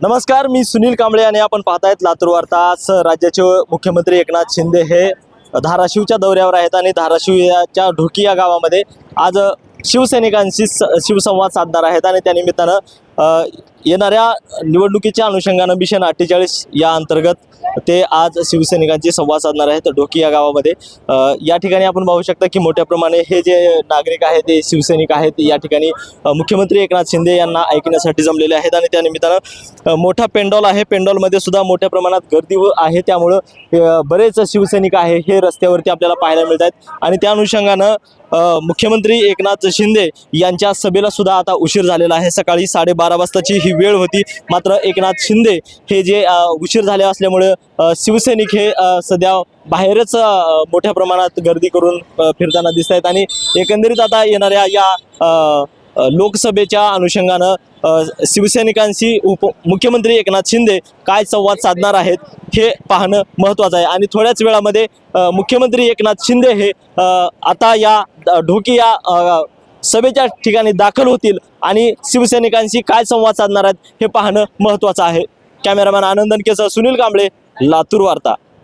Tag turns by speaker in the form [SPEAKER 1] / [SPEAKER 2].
[SPEAKER 1] नमस्कार मी सुनील कांबळे आणि आपण पाहतायत लातूर वार्ता. आज राज्याचे मुख्यमंत्री एकनाथ शिंदे हे धाराशिवच्या दौऱ्यावर आहेत आणि धाराशिवच्या ढोकी या गावामध्ये आज शिवसैनिकांशी स शिवसंवाद साधणार आहेत आणि त्यानिमित्तानं येणाऱ्या निवडणुकीच्या अनुषंगानं मिशन अठ्ठेचाळीस या अंतर्गत ते आज शिवसैनिकांची संवाद साधणार आहेत. ढोकी या गावामध्ये. या ठिकाणी आपण पाहू शकता की मोठ्या प्रमाणे हे जे नागरिक आहेत ते शिवसैनिक आहेत या ठिकाणी मुख्यमंत्री एकनाथ शिंदे यांना ऐकण्यासाठी जमलेले आहेत आणि त्यानिमित्तानं निमित्तानं मोठा पेंडॉल आहे. पेंडॉलमध्ये सुद्धा मोठ्या प्रमाणात गर्दी आहे. त्यामुळं बरेच शिवसैनिक आहे हे रस्त्यावरती आपल्याला पाहायला मिळत आहेत आणि त्या अनुषंगानं मुख्यमंत्री एकनाथ शिंदे यांच्या सभेला सुद्धा आता उशीर झालेला आहे. सकाळी साडेबारा वाजताची ही वेळ होती. मात्र एकनाथ शिंदे हे जे उशीर झाले असल्यामुळे शिवसैनिक हे सध्या बाहेरच मोठ्या प्रमाणात गर्दी करून फिरताना दिसत आहेत आणि एकंदरीत आता येणाऱ्या या लोकसभेच्या अनुषंगानं शिवसैनिकांशी उप मुख्यमंत्री एकनाथ शिंदे काय संवाद साधणार आहेत हे पाहणं महत्त्वाचं आहे. आणि थोड्याच वेळामध्ये मुख्यमंत्री एकनाथ शिंदे हे आता या ढोकी या सभेच्या ठिकाणी दाखल होतील आणि शिवसैनिकांशी काय संवाद साधणार आहेत हे पाहणं महत्त्वाचं आहे. कॅमेरामॅन आनंदन केसर सुनील कांबळे लातूर वार्ता.